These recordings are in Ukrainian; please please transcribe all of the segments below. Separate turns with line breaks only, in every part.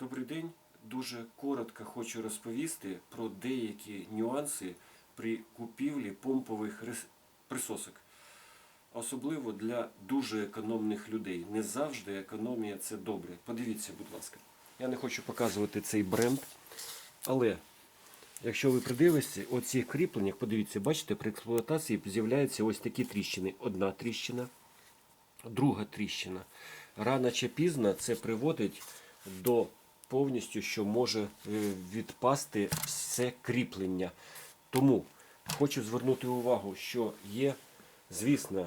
Добрий день. Дуже коротко хочу розповісти про деякі нюанси при купівлі помпових присосок. Особливо для дуже економних людей. Не завжди економія це добре. Подивіться, будь ласка. Я не хочу показувати цей бренд, але якщо ви придивитеся, оці кріплення, подивіться, бачите, при експлуатації з'являються ось такі тріщини. Одна тріщина, друга тріщина. Рано чи пізно це приводить до повністю, що може е, відпасти все кріплення. Тому хочу звернути увагу, що є, звісно,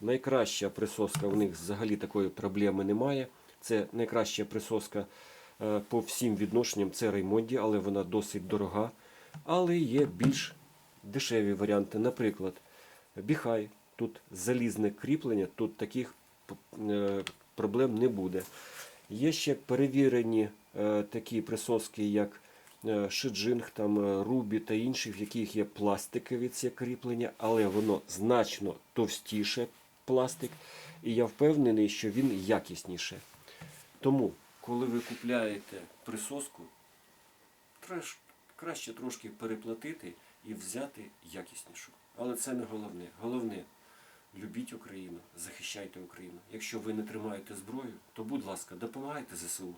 найкраща присоска, у них взагалі такої проблеми немає. Це найкраща присоска е, по всім відношенням, це Раймонді, але вона досить дорога. Але є більш дешеві варіанти. Наприклад, Біхай, тут залізне кріплення, тут таких е, проблем не буде. Є ще перевірені е, такі присоски, як е, Шиджинг, там, е, Рубі та інші, в яких є пластикові ці кріплення, але воно значно товстіше пластик, і я впевнений, що він якісніше. Тому, коли ви купляєте присоску, краще трошки переплатити і взяти якіснішу. Але це не головне. Головне любіть Україну, захищайте Україну. Якщо ви не тримаєте зброю, то будь ласка, допомагайте ЗСУ.